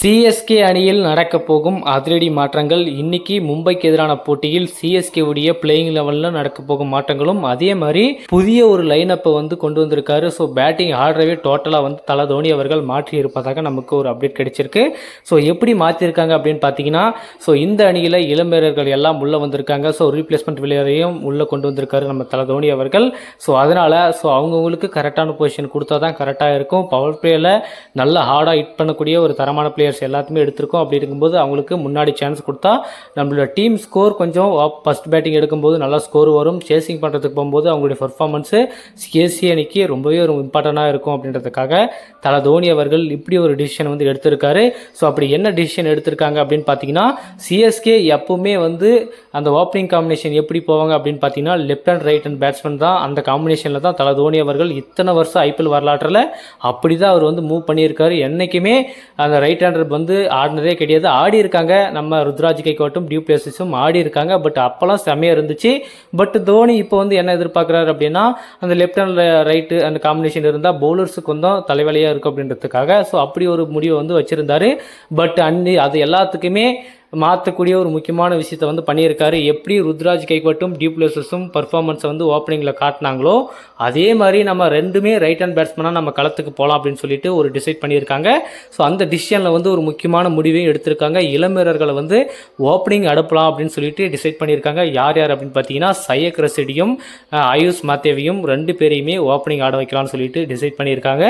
CSK அணியில் நடக்கப் போகும் அதிரடி மாற்றங்கள் இன்னைக்கு மும்பைக்கு எதிரான போட்டியில் சிஎஸ்கே உடைய பிளேயிங் லெவலில் நடக்க போகும் மாற்றங்களும் அதே மாதிரி புதிய ஒரு லைன் அப்பை வந்து கொண்டு வந்திருக்காரு. ஸோ பேட்டிங் ஆர்டரவே டோட்டலாக வந்து தல தோனி அவர்கள் மாற்றி இருப்பதாக நமக்கு ஒரு அப்டேட் கிடைச்சிருக்கு. ஸோ எப்படி மாற்றிருக்காங்க அப்படின்னு பார்த்தீங்கன்னா ஸோ இந்த அணியில் இளம் வீரர்கள் எல்லாம் உள்ளே வந்திருக்காங்க. ஸோ ரீப்ளேஸ்மெண்ட் விளையாடையும் உள்ளே கொண்டு வந்திருக்காரு நம்ம தல தோனி அவர்கள். ஸோ அதனால் ஸோ அவங்கவுங்களுக்கு கரெக்டான பொசிஷன் கொடுத்தா தான் கரெக்டாக இருக்கும். பவர் பிளேயில் நல்ல ஹார்டாக ஹிட் பண்ணக்கூடிய ஒரு தரமான பிளேயர்ஸ் எல்லாத்தையுமே எடுத்திருக்கோம். அப்படி இருக்கும்போது அவங்களுக்கு முன்னாடி சான்ஸ் கொடுத்தா நம்மளோட டீம் ஸ்கோர் கொஞ்சம் ஃபஸ்ட் பேட்டிங் எடுக்கும்போது நல்லா ஸ்கோர் வரும். சேசிங் பண்ணுறதுக்கு போகும்போது அவங்களுடைய பர்ஃபார்மன்ஸு சிஎஸ்சி அணிக்கு ரொம்பவே ஒரு இம்பார்ட்டண்ட்டாக இருக்கும் அப்படின்றதுக்காக தல தோனி அவர்கள் இப்படி ஒரு டிசிஷன் வந்து எடுத்திருக்காரு. ஸோ அப்படி என்ன டிசிஷன் எடுத்திருக்காங்க அப்படின்னு பார்த்தீங்கன்னா சிஎஸ்கே எப்பவுமே வந்து அந்த ஓப்பனிங் காம்பினேஷன் எப்படி போவாங்க அப்படின்னு பார்த்தீங்கன்னா left and right and batsman தான் அந்த காம்பினேஷனில் தான் தல தோனி அவர்கள் இத்தனை வருஷம் ஐபிஎல் வரலாற்றில் அப்படி தான் அவர் வந்து மூவ் பண்ணியிருக்காரு. என்றைக்குமே அந்த ரைட் ஹேண்டர் வந்து ஆடினதே கிடையாது. ஆடி இருக்காங்க. நம்ம ருத்ராஜ் கைக்கோட்டும் டியூ பிளேசஸும் ஆடி இருக்காங்க. பட் அப்போல்லாம் செம்மையாக இருந்துச்சு. பட் தோனி இப்போ வந்து என்ன எதிர்பார்க்குறாரு அப்படின்னா அந்த லெஃப்ட் அண்ட் ரைட்டு அந்த காம்பினேஷன் இருந்தால் பவுலர்ஸுக்கு கொஞ்சம் தலைவலியாக இருக்கும் அப்படின்றதுக்காக. ஸோ அப்படி ஒரு முடிவை வந்து வச்சுருந்தாரு. பட் அன்னி அது எல்லாத்துக்குமே மாற்றக்கூடிய ஒரு முக்கியமான விஷயத்த வந்து பண்ணியிருக்காரு. எப்படி ருத்ராஜ் கைக்வட்டும் டியூப்ளஸஸும் பர்ஃபார்மன்ஸை வந்து ஓப்பனிங்கில் காட்டினாங்களோ அதே மாதிரி நம்ம ரெண்டுமே ரைட் ஹேண்ட் பேட்ஸ்மேனாக நம்ம களத்துக்கு போகலாம் அப்படின்னு சொல்லிட்டு ஒரு டிசைட் பண்ணியிருக்காங்க. ஸோ அந்த டிசிஷனில் வந்து ஒரு முக்கியமான முடிவையும் எடுத்திருக்காங்க. இளம் வீரர்களை வந்து ஓப்பனிங் அனுப்பலாம் அப்படின்னு சொல்லிட்டு டிசைட் பண்ணியிருக்காங்க. யார் யார் அப்படின்னு பார்த்தீங்கன்னா சையக் ரசிடியும் ஆயுஷ் மாத்தேவியும் ரெண்டு பேரையுமே ஓப்பனிங் ஆட வைக்கலாம்னு சொல்லிட்டு டிசைட் பண்ணியிருக்காங்க.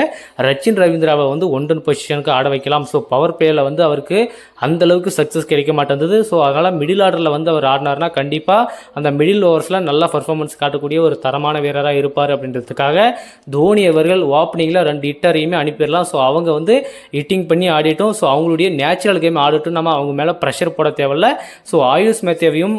ரச்சின் ரவீந்திராவை வந்து ஒன்றன் பொசிஷனுக்கு ஆட வைக்கலாம். ஸோ பவர் பிளேயில் வந்து அவருக்கு அந்தளவுக்கு சக்ஸஸ் கிடைக்கும் கிடைக்க மாட்டேங்குது ஸோ அதனால் மிடில் ஆர்டரில் வந்து அவர் ஆடினார்னா கண்டிப்பாக அந்த மிடில் ஓவர்ஸில் நல்ல பர்ஃபார்மன்ஸ் காட்டக்கூடிய ஒரு தரமான வீரராக இருப்பார் அப்படின்றதுக்காக தோனி அவர்கள் ஓப்பனிங்கில் ரெண்டு ஹிட்டரையுமே அனுப்பிடலாம். ஸோ அவங்க வந்து ஹிட்டிங் பண்ணி ஆடிட்டோம். ஸோ அவங்களுடைய நேச்சுரல் கேம் ஆடிட்டும். நம்ம அவங்க மேலே ப்ரெஷர் போட தேவையில்ல. ஸோ ஆயுஷ் மேத்தேவையும்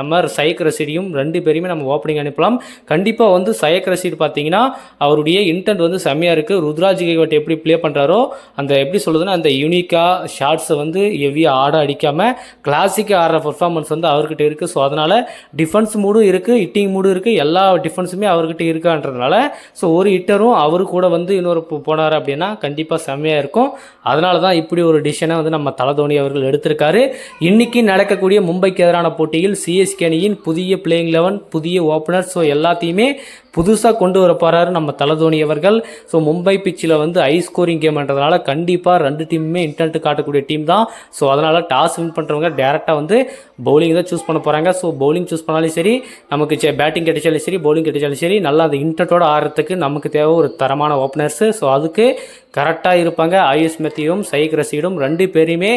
நம்ம சயக் ரசீடியும் ரெண்டு பேருமே நம்ம ஓப்பனிங் அனுப்பலாம். கண்டிப்பாக வந்து சயக் ரசீடு பார்த்தீங்கன்னா அவருடைய இன்டென்ட் வந்து செம்மையாக இருக்குது ருத்ராஜ் கைவட் எப்படி ப்ளே பண்ணுறாரோ அந்த எப்படி சொல்லுதுன்னா அந்த யூனிக்காக ஷார்ட்ஸை வந்து ஹெவியாக ஆட அடிக்காமல் கிளாசிக் ஆடுற பர்ஃபார்மன்ஸ் வந்து அவர்கிட்ட இருக்குது ஸோ அதனால் டிஃபென்ஸ் மூடும் இருக்குது ஹிட்டிங் மூடும் இருக்குது எல்லா டிஃபென்ஸுமே அவர்கிட்ட இருக்கான்றதுனால ஸோ ஒரு ஹிட்டரும் அவரு கூட வந்து இன்னொரு போனார் அப்படின்னா கண்டிப்பாக செம்மையாக இருக்கும். அதனால தான் இப்படி ஒரு டிசிஷனை வந்து நம்ம தலதோனி அவர்கள் எடுத்திருக்காரு. இன்றைக்கி நடக்கக்கூடிய மும்பைக்கு எதிரான போட்டியில் சிஎஸ்கே அணியின் புதிய பிளேயிங் லெவன் புதிய ஓப்பனர் ஸோ எல்லாத்தையுமே புதுசாக கொண்டு வர போகிறாரு நம்ம தலைதோனி அவர்கள். ஸோ மும்பை பிச்சில் வந்து ஹை ஸ்கோரிங் கேம்ன்றதுனால கண்டிப்பாக ரெண்டு டீமுமே இன்டர்நெட் காட்டக்கூடிய டீம் தான். ஸோ அதனால் டாஸ் வின் பண்ணுறவங்க டேரெக்டாக வந்து பவுலிங் தான் சூஸ் பண்ண போகிறாங்க ஸோ பவுலிங் சூஸ் பண்ணாலும் சரி நமக்கு பேட்டிங் கிடைச்சாலும் சரி பவுலிங் கிடைச்சாலும் சரி நல்லா அந்த இன்ட்ரெட்டோட ஆடுறதுக்கு நமக்கு தேவை ஒரு தரமான ஓப்பனர்ஸு ஸோ அதுக்கு கரெக்டாக இருப்பாங்க. ஆயுஷ் மெத்தியும் சைக் ரசீடும் ரெண்டு பேரையுமே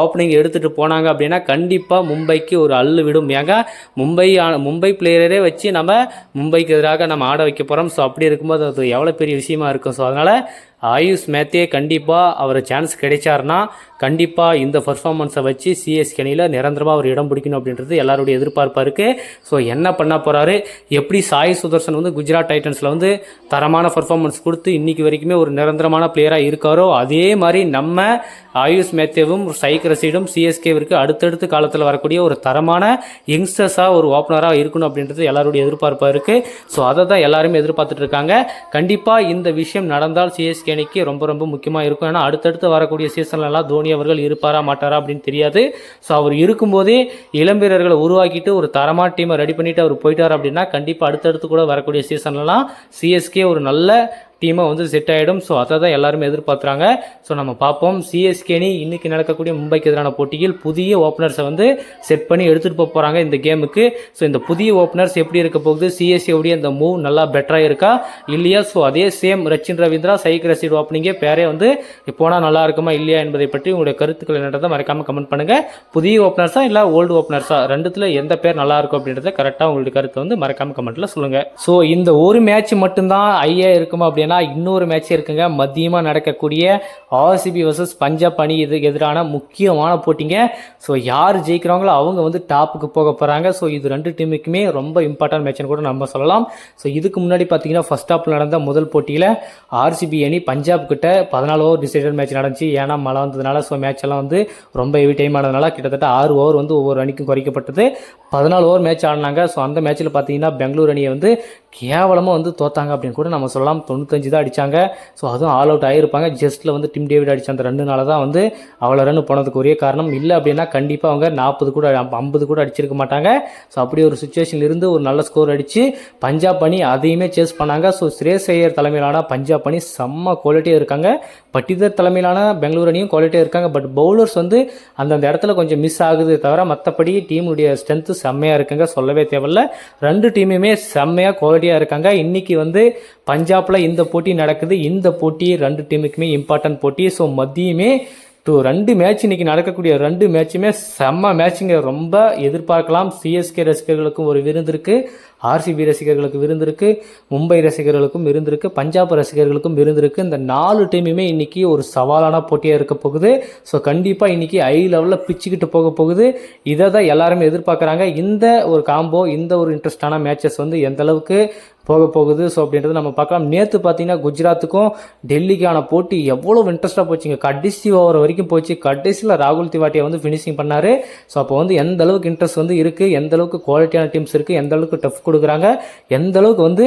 ஓப்பனிங் எடுத்துகிட்டு போனாங்க அப்படின்னா கண்டிப்பாக மும்பைக்கு ஒரு அள்ளு விடும். ஏங்க மும்பை மும்பை பிளேயரே வச்சு நம்ம மும்பைக்கு எதிராக நம்ம ஆட வைக்க போகிறோம் ஸோ அப்படி இருக்கும்போது அது எவ்வளோ பெரிய விஷயமா இருக்கும். ஸோ அதனால் ஆயுஷ் மேத்தே கண்டிப்பாக அவர் சான்ஸ் கிடைச்சாருன்னா கண்டிப்பாக இந்த பர்ஃபார்மன்ஸை வச்சு சிஎஸ்கே அணியில் நிரந்தரமாக அவர் இடம் பிடிக்கணும் அப்படின்றது எல்லாருடைய எதிர்பார்ப்பாக இருக்குது ஸோ என்ன பண்ண போகிறாரு எப்படி சாய் சுதர்சன் வந்து குஜராத் டைட்டன்ஸில் வந்து தரமான பர்ஃபார்மன்ஸ் கொடுத்து இன்றைக்கி வரைக்குமே ஒரு நிரந்தரமான பிளேயராக இருக்காரோ அதே மாதிரி நம்ம ஆயுஷ் மேத்தேவும் சைக் ரசீடும் சிஎஸ்கேவிற்கு அடுத்தடுத்த காலத்தில் வரக்கூடிய ஒரு தரமான யங்ஸ்டர்ஸாக ஒரு ஓப்பனராக இருக்கணும் அப்படின்றது எல்லாருடைய எதிர்பார்ப்பாக இருக்குது ஸோ அதை தான் எல்லாருமே எதிர்பார்த்துட்டு இருக்காங்க. கண்டிப்பாக இந்த விஷயம் நடந்தால் சிஎஸ்கே அணிக்கு ரொம்ப ரொம்ப முக்கியமாக இருக்கும். ஏன்னா அடுத்தடுத்து வரக்கூடிய சீசன்லலாம் தோனி அவர்கள் இருப்பாரா மாட்டாரா அப்படின்னு தெரியாது. ஸோ அவர் இருக்கும்போதே இளம் வீரர்களை உருவாக்கிட்டு ஒரு தரமான டீமை ரெடி பண்ணிவிட்டு அவர் போயிட்டார் அப்படின்னா கண்டிப்பாக அடுத்தடுத்து கூட வரக்கூடிய சீசன்லலாம் சிஎஸ்கே ஒரு நல்ல டீமை வந்து செட் ஆகிடும் ஸோ அதை தான் எல்லாருமே எதிர்பார்க்குறாங்க. ஸோ நம்ம பார்ப்போம். சிஎஸ்கே அணி நடக்கக்கூடிய மும்பைக்கு எதிரான போட்டியில் புதிய ஓப்பனர்ஸை வந்து செட் பண்ணி எடுத்துகிட்டு போக போகிறாங்க இந்த கேமுக்கு ஸோ இந்த புதிய ஓப்பனர்ஸ் எப்படி இருக்க போகுது? சிஎஸ்கேவுடைய இந்த மூவ் நல்லா பெட்டராக இருக்கா? இல்லையா? ஸோ அதே சேம் ரச்சின் ரவீந்திரா சைக் ரசீட் ஓப்பனிங்கே பேரே வந்து போனால் நல்லா இருக்குமா இல்லையா என்பதை பற்றி உங்களுடைய கருத்துக்கள் என்னன்றதை மறக்காமல் கமெண்ட் பண்ணுங்கள் புதிய ஓப்பனர்ஸா இல்லை ஓல்டு ஓப்பனர்ஸா ரெண்டுத்தில் எந்த பேர் நல்லா இருக்கும் அப்படின்றத கரெக்டாக உங்களுடைய கருத்தை வந்து மறக்காமல் கமெண்ட்டில் சொல்லுங்கள் ஸோ இந்த ஒரு மேட்ச் மட்டும்தான் ஐயா இருக்குமா அப்படின்னு இன்னொரு மேட்ச் இருக்குங்க. மதியமாக நடக்கக்கூடிய ஆர்சிபி வர்சஸ் பஞ்சாப் அணி இது எதிரான முக்கியமான போட்டிங்க. ஸோ யார் ஜெயிக்கிறாங்களோ அவங்க வந்து டாப்புக்கு போக போகிறாங்க ஸோ இது ரெண்டு டீமுக்குமே ரொம்ப இம்பார்ட்டன்ட் மேட்ச்னு கூட நம்ம சொல்லலாம். ஸோ இதுக்கு முன்னாடி பார்த்தீங்கன்னா ஃபஸ்ட் ஆஃப் நடந்த முதல் போட்டியில் ஆர்சிபி அணி பஞ்சாப் கிட்ட பதினாலு ஓவர் டிசைடட் மேட்ச் நடந்துச்சு. ஏன்னா மழை வந்ததுனால ஸோ மேட்ச் எல்லாம் வந்து ரொம்ப ஹெவி டைம் ஆனதுனால கிட்டத்தட்ட ஆறு ஓவர் வந்து ஒவ்வொரு அணிக்கும் குறைக்கப்பட்டது. பதினாலு ஓவர் மேட்ச் ஆடினாங்க. ஸோ அந்த மேட்ச்சில் பார்த்தீங்கன்னா பெங்களூர் அணியை வந்து கேவலமாக வந்து தோத்தாங்க அப்படின்னு கூட நம்ம சொல்லலாம். தொண்ணூத்தஞ்சு தான் அடித்தாங்க ஸோ அதுவும் ஆல் அவுட் ஆகியிருப்பாங்க ஜஸ்ட்டில் வந்து டிம் டேவிட் அடித்த அந்த ரெண்டு நாள் தான் வந்து அவ்வளோ ரன் போனதுக்கு ஒரே காரணம் இல்லை அப்படின்னா கண்டிப்பாக அவங்க நாற்பது கூட ஐம்பது கூட அடிச்சிருக்க மாட்டாங்க. ஸோ அப்படி ஒரு சுச்சுவேஷனில் இருந்து ஒரு நல்ல ஸ்கோர் அடித்து பஞ்சாப் அணி அதையுமே சேஸ் பண்ணாங்க. ஸோ ஸ்ரேஸ் ஐயர் தலைமையிலான பஞ்சாப் அணி செம்ம குவாலிட்டியாக இருக்காங்க. பட்டிதர் தலைமையிலான பெங்களூர் அணியும் குவாலிட்டியாக இருக்காங்க. பட் பவுலர்ஸ் வந்து அந்தந்த இடத்துல கொஞ்சம் மிஸ் ஆகுது தவிர மற்றபடி டீமுடைய ஸ்ட்ரென்த்து செம்மையாக இருக்குங்க. சொல்லவே தேவையில்ல. ரெண்டு டீமுமே செம்மையாக குவாலிட்டியாக இருக்காங்க. இன்னைக்கு வந்து பஞ்சாப்பில் இந்த போட்டி நடக்குது. இந்த போட்டி ரெண்டு டீமுக்குமே இம்பார்ட்டன்ட் போட்டி. ஸோ மதியமே ஸோ ரெண்டு மேட்ச் இன்னைக்கு நடக்கக்கூடிய ரெண்டு மேட்சுமே செம்ம மேட்சுங்க ரொம்ப எதிர்பார்க்கலாம். சிஎஸ்கே ரசிகர்களுக்கும் ஒரு விருந்து இருக்குது ஆர்சிபி ரசிகர்களுக்கு விருந்திருக்கு மும்பை ரசிகர்களுக்கும் விருந்திருக்கு பஞ்சாப் ரசிகர்களுக்கும் விருந்து இருக்குது இந்த நாலு டீமுமே இன்றைக்கி ஒரு சவாலான போட்டியாக இருக்க போகுது. ஸோ கண்டிப்பாக இன்றைக்கி ஐ லெவலில் பிச்சுக்கிட்டு போக போகுது. இதை தான் எல்லாருமே எதிர்பார்க்குறாங்க. இந்த ஒரு காம்போ இந்த ஒரு இன்ட்ரெஸ்டான மேட்சஸ் வந்து எந்த அளவுக்கு போக போகுது? ஸோ அப்படின்றத நம்ம பார்க்கலாம். நேற்று பார்த்தீங்கன்னா குஜராத்துக்கும் டெல்லிக்கான போட்டி எவ்வளோ இன்ட்ரெஸ்ட்டாக போச்சுங்க. கடைசி ஓவர் வரைக்கும் போச்சு. கடைசியில் ராகுல் திவாட்டியை வந்து ஃபினிஷிங் பண்ணார். ஸோ அப்போ வந்து எந்த அளவுக்கு இன்ட்ரெஸ்ட் வந்து இருக்குது எந்த அளவுக்கு குவாலிட்டியான டீம்ஸ் இருக்குது எந்த அளவுக்கு டஃப் கொடுக்குறாங்க. எந்த அளவுக்கு வந்து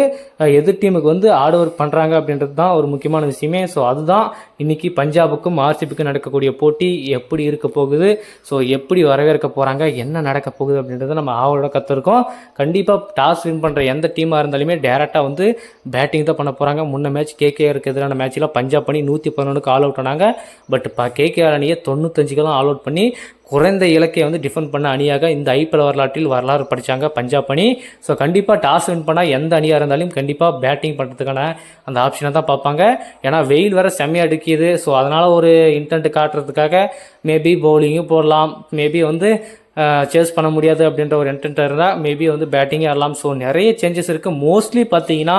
எதிர் டீமுக்கு வந்து ஹார்ட் ஒர்க் பண்ணுறாங்க அப்படின்றது தான் ஒரு முக்கியமான விஷயமே. ஸோ அதுதான் இன்னைக்கு பஞ்சாபுக்கும் ஆர்சிபிக்கும் நடக்கக்கூடிய போட்டி. எப்படி இருக்க போகுது? ஸோ எப்படி வரவேற்க போகிறாங்க என்ன நடக்க போகுது அப்படின்றத நம்ம ஆவலோட கற்றுருக்கோம் கண்டிப்பாக டாஸ் வின் பண்ணுற எந்த டீமாக இருந்தாலுமே டேரெக்டாக வந்து பேட்டிங் தான் பண்ண போகிறாங்க முன்ன மேட்ச் கேகேஆருக்கு எதிரான மேட்ச்சில் பஞ்சாப் பண்ணி நூற்றி பதினொன்றுக்கு ஆல் அவுட் ஆனாங்க. பட் இப்போ கேகேஆர் அணியை தொண்ணூத்தஞ்சுக்கெல்லாம் ஆல் அவுட் பண்ணி குறைந்த இலக்கை வந்து டிஃபெண்ட் பண்ண அணியாக இந்த ஐபிஎல் வரலாற்றில் வரலாறு படித்தாங்க பஞ்சாப் அணி. ஸோ கண்டிப்பாக டாஸ் வின் பண்ணால் எந்த அணியாக இருந்தாலும் கண்டிப்பாக பேட்டிங் பண்ணுறதுக்கான அந்த ஆப்ஷனை தான் பார்ப்பாங்க. ஏன்னா வெயில் வர செம்மையாக அடிக்கிது. ஸோ அதனால் ஒரு இன்டென்ட் காட்டுறதுக்காக மேபி பவுலிங்கும் போடலாம். மேபி வந்து சேஸ் பண்ண முடியாது அப்படின்ற ஒரு இன்டென்ட் இருந்தால் மேபி வந்து பேட்டிங்கே ஆடலாம். ஸோ நிறைய சேஞ்சஸ் இருக்குது மோஸ்ட்லி பார்த்தீங்கன்னா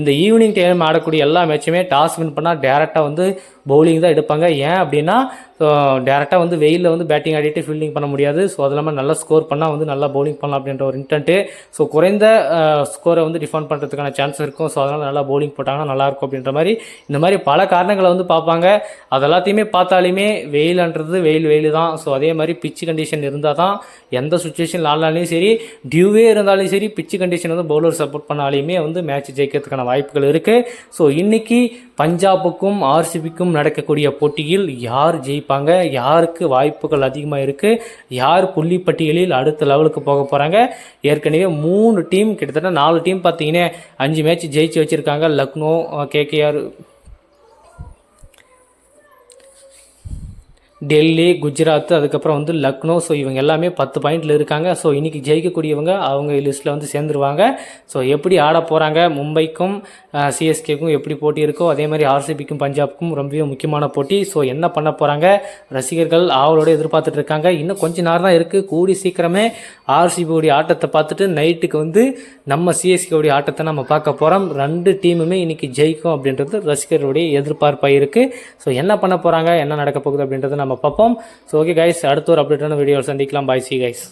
இந்த ஈவினிங் டைம் ஆடக்கூடிய எல்லா மேட்சுமே டாஸ் வின் பண்ணால் டேரெக்டாக வந்து பவுலிங் தான் எடுப்பாங்க. ஏன் அப்படின்னா டேரெக்டாக வந்து வெயிலில் வந்து பேட்டிங் ஆடிட்டு ஃபீல்டிங் பண்ண முடியாது. ஸோ அது இல்லாமல் நல்லா ஸ்கோர் பண்ணால் வந்து நல்லா பவுலிங் பண்ணலாம் அப்படின்ற ஒரு இன்டென்ட்டு ஸோ குறைந்த ஸ்கோரை வந்து டிஃபெண்ட் பண்ணுறதுக்கான சான்ஸ் இருக்கும். ஸோ அதனால் நல்லா பவுலிங் போட்டாங்கன்னா நல்லாயிருக்கும் அப்படின்ற மாதிரி இந்த மாதிரி பல காரணங்களை வந்து பார்ப்பாங்க. அது எல்லாத்தையுமே பார்த்தாலுமே வெயில்ன்றது வெயில் வெயில் தான் ஸோ அதே மாதிரி பிச்சு கண்டிஷன் இருந்தால் தான் எந்த சுச்சுவேஷன் ஆடினாலும் சரி டியூவே இருந்தாலும் சரி பிச்சு கண்டிஷன் வந்து பவுலர் சப்போர்ட் பண்ணாலையுமே வந்து மேட்ச் ஜெயிக்கிறதுக்கான வாய்ப்புகள் இருக்குது ஸோ இன்றைக்கி பஞ்சாபுக்கும் ஆர்சிபிக்கும் நடக்கக்கூடிய போட்டியில் யார் ஜெயிப்பாங்க? யாருக்கு வாய்ப்புகள் அதிகமாக இருக்குது யார் புள்ளி பட்டியலில் அடுத்த லெவலுக்கு போக போகிறாங்க ஏற்கனவே மூணு டீம் கிட்டத்தட்ட நாலு டீம் பார்த்தீங்கன்னா அஞ்சு மேட்ச் ஜெயிச்சு வச்சுருக்காங்க. லக்னோ கேகேஆர் டெல்லி குஜராத் அதுக்கப்புறம் வந்து லக்னோ. ஸோ இவங்க எல்லாமே பத்து பாயிண்டில் இருக்காங்க. ஸோ இன்றைக்கி ஜெயிக்கக்கூடியவங்க அவங்க லிஸ்ட்டில் வந்து சேர்ந்துருவாங்க. ஸோ எப்படி ஆட போகிறாங்க மும்பைக்கும் சிஎஸ்கேக்கும் எப்படி போட்டி இருக்கோ அதே மாதிரி ஆர்சிபிக்கும் பஞ்சாப்க்கும் ரொம்பவே முக்கியமான போட்டி. ஸோ என்ன பண்ண போகிறாங்க ரசிகர்கள் ஆவலோட எதிர்பார்த்துட்டு இருக்காங்க. இன்னும் கொஞ்ச நேரம் தான் இருக்குது கூடி சீக்கிரமே ஆர்சிபியோடைய ஆட்டத்தை பார்த்துட்டு நைட்டுக்கு வந்து நம்ம சிஎஸ்கேவுடைய ஆட்டத்தை நம்ம பார்க்க போகிறோம் ரெண்டு டீமுமே இன்றைக்கி ஜெயிக்கும் அப்படின்றது ரசிகர்களுடைய எதிர்பார்ப்பாக இருக்குது ஸோ என்ன பண்ண போகிறாங்க என்ன நடக்க போகுது அப்படின்றத நம்ம பார்ப்போம். ஸோ ஓகே கைஸ் அடுத்த ஒரு அப்டேட்டான வீடியோ சந்திக்கலாம். பாய் சி கைஸ்